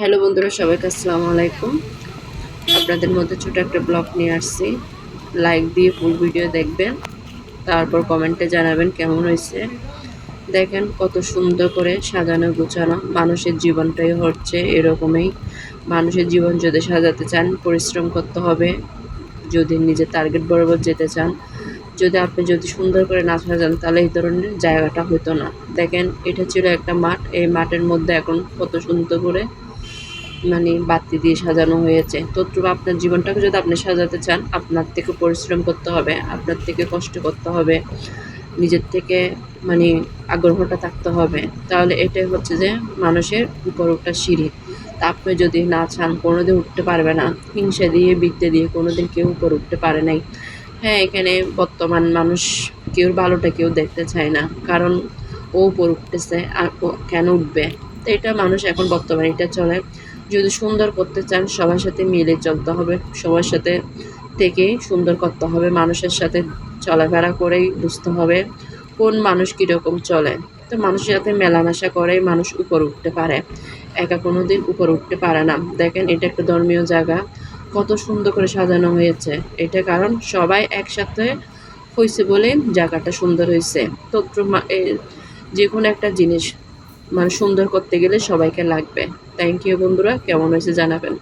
Hello বন্ধুরা, সবাইকে আসসালামু আলাইকুম। আপনাদের মধ্যে ছোট একটা ব্লগ নিয়ে আসছি। লাইক দিয়ে ফুল ভিডিও দেখবেন, তারপর কমেন্টে জানাবেন কেমন হয়েছে। দেখেন কত সুন্দর করে সাজানো গোছানো, মানুষের জীবনটাই হচ্ছে এরকমই। মানুষের জীবন যদি সাজাতে চান, পরিশ্রম করতে হবে। যদি নিজের টার্গেট বরাবর যেতে চান, যদি আপনি যদি সুন্দর করে না সাজান, তাহলে এই ধরনের জায়গাটা হতো না। দেখেন, এটা ছিল একটা মাঠ। এই মাঠের মধ্যে এখন কত সুন্দর করে মানে বাতি দিয়ে সাজানো হয়েছে। তো আপনার জীবনটাকে যদি আপনি সাজাতে চান, আপনার থেকে পরিশ্রম করতে হবে, আপনার থেকে কষ্ট করতে হবে, নিজের থেকে মানে আগ্রহটা থাকতে হবে, তাহলে এটাই হচ্ছে যে মানুষের উপর ওঠা সিঁড়ি। তা আপনি যদি না চান, কোনোদিন উঠতে পারবে না। হিংসা দিয়ে, বিদ্যে দিয়ে কোনোদিন কেউ উপর উঠতে পারে নাই। হ্যাঁ এখানে বর্তমান মানুষ কেউ ভালোটা কেউ দেখতে চায় না, কারণ ও উপর উঠতেছে, আর কেন উঠবে? তো এটা মানুষ এখন বর্তমানে এটা চলে। যদি সুন্দর করতে চান, সবার সাথে মিলে চলতে হবে। সবার সাথে থেকে সুন্দর করতে হবে। মানুষের সাথে চলাফেরা করেই বুঝতে হবে কোন মানুষ কীরকম চলে। তো মানুষের সাথে মেলামেশা করেই মানুষ উপর উঠতে পারে। একা কোনো দিন উপর উঠতে পারে না। দেখেন, এটা একটা ধর্মীয় জায়গা। কত সুন্দর করে সাজানো হয়েছে। এটা কারণ সবাই একসাথে হয়েছে বলে জায়গাটা সুন্দর হয়েছে। তো যে কোনো একটা জিনিস মানে সুন্দর করতে গেলে সবাইকে লাগবে। থ্যাংক ইউ বন্ধুরা কেমন হয়েছে জানাবেন।